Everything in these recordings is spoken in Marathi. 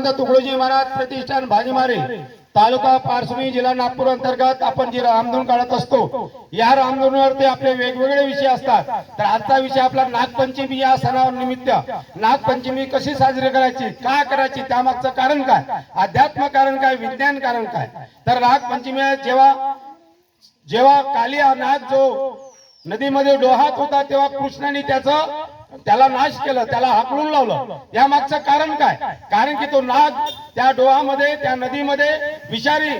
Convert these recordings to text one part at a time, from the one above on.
संत तुकडोजी महाराज प्रतिष्ठान भाजीमारे तालुका पारसुणी जिल्हा नागपूर अंतर्गत आपण जी रामधून काढत असतो या रामधुनीवरती आपले वेगवेगळे विषय असतात. तर आजचा विषय आपला नागपंचमी या सणावर निमित्त नागपंचमी कशी साजरी करायची का करायची त्यामागचं कारण काय अध्यात्म कारण काय विज्ञान कारण काय? तर नागपंचमी जेव्हा जेव्हा कालिया नाग जो नदीमध्ये डोहात होता तेव्हा कृष्णाने त्याचं त्याला नाश केलं त्याला हाकलून लावलं. या मागचं कारण काय? कारण की तो नाग त्या डोहामध्ये त्या नदीमध्ये विषारी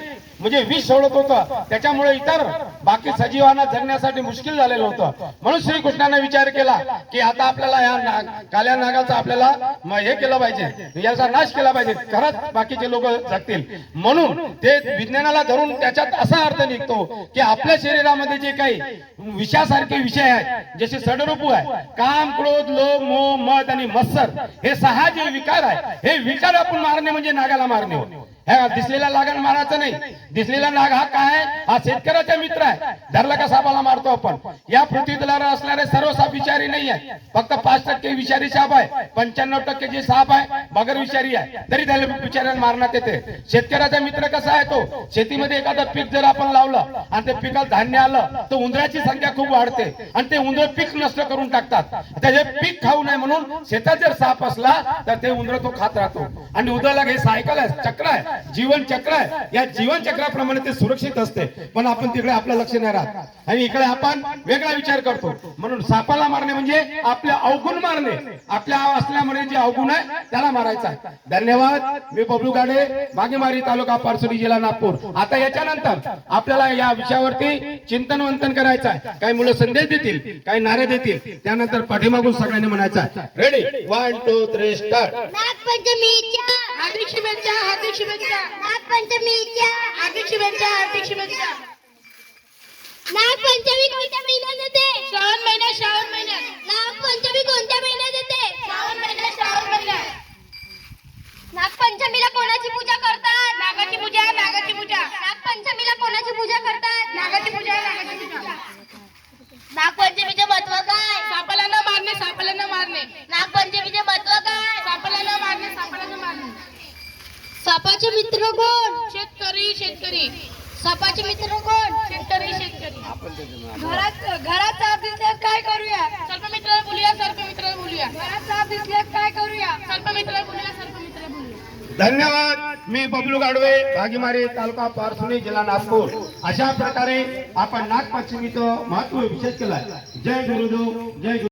म्हणजे विष सोडत होतं. त्याच्यामुळे इतर बाकी सजीवांना जगण्यासाठी मुश्किल झालेलं होतं. म्हणून श्रीकृष्णाने विचार केला की आता आपल्याला या काल्या नागाचा आपल्याला हे केलं पाहिजे. याचा नाश केला पाहिजे. खरंच बाकीचे लोक जगतील. म्हणून ते विज्ञानाला धरून त्याच्यात असा अर्थ निघतो की आपल्या शरीरामध्ये जे काही विषासारखे विषय आहेत जसे सडरूपू आहे काम क्रोध लोभ मोह मत आणि मत्सर हे सहा जे विकार आहे हे विकार आपण मारणे म्हणजे नागाला मारणे दिसलेला लागण मारायचं नाही. दिसलेला नाग हा काय आहे? हा शेतकऱ्याचा मित्र आहे. धरला का सापाला मारतो आपण? या पृथ्वीतलावर असणारे सर्व साप विचारी नाही आहे फक्त पाच टक्के विषारी साप आहे. पंच्याण्णव टक्के जे साप आहे मगर विषारी आहे. तरी त्याला विचारायला मारण्यात येते. शेतकऱ्याचा मित्र कसा आहे तो? शेतीमध्ये एखादं पीक जर आपण लावलं आणि ते पिकाला धान्य आलं तर उंदराची संख्या खूप वाढते. आणि ते उंदर पीक नष्ट करून टाकतात. त्याचे पीक खाऊ नये म्हणून शेतात जर साप असला तर ते उंदर तो खात राहतो. आणि उंदराला हे सायकल आहे चक्र आहे. जीवन चक्र आहे. या जीवन चक्राप्रमाणे ते सुरक्षित असते. पण आपण तिकडे आपलं लक्ष नाही राहत. आणि इकडे आपण वेगळा विचार करतो. म्हणून सापाला मारणे म्हणजे आपल्या अवगुण मारणे. आपल्या असल्यामुळे जे अवगुण आहे त्याला मारायचा धन्यवाद. मी बबलू गाडे मागेमारी तालुका पारसोडी जिल्हा नागपूर. आता याच्यानंतर आपल्याला या विषयावरती चिंतन वंतन करायचं आहे. काही मुलं संदेश देतील काही नारे देतील. त्यानंतर पाठीमागून सगळ्यांनी म्हणायचं ready one two three start हार्दिक शुभेच्छा नागपंचमीच्या. हार्दिक शुभेच्छा हार्दिक शुभेच्छा नागपंचमी कोणत्या महिन्यात येते श्रावण महिन्यात नागपंचमी कोणत्या महिन्यात येते श्रावण महिन्यात श्रावण महिन्यात नागपंचमीला कोणाची पूजा करतात नागाची पूजा नागाची पूजा नागपंचमीला कोणाची पूजा करतात नागाची पूजा नागाची पूजा नागपंचमीचे महत्त्व काय सापाला न मारणे सापाला न मारणे नागपंचमीचे महत्त्व काय सापाला न मारणे सापाला न मारणे सापाचे मित्र कोण? शेतकरी शेतकरी. सापाचे मित्र कोण? शेतकरी शेतकरी. घरात घरात साप दिसल्यास काय करूया? सर्प मित्राला बोलूया सर्प मित्राला बोलूया. घरात साप दिसल्यास काय करूया? सर्प मित्राला बोलूया सर्प बोलूया. धन्यवाद. मी बबलू गाडवे भागीमारी तालुका पारसुणी जिल्हा नागपूर. अशा प्रकारे आपण नागपंचमीचं महत्त्व विशेष केलाय. जय गुरुदेव जय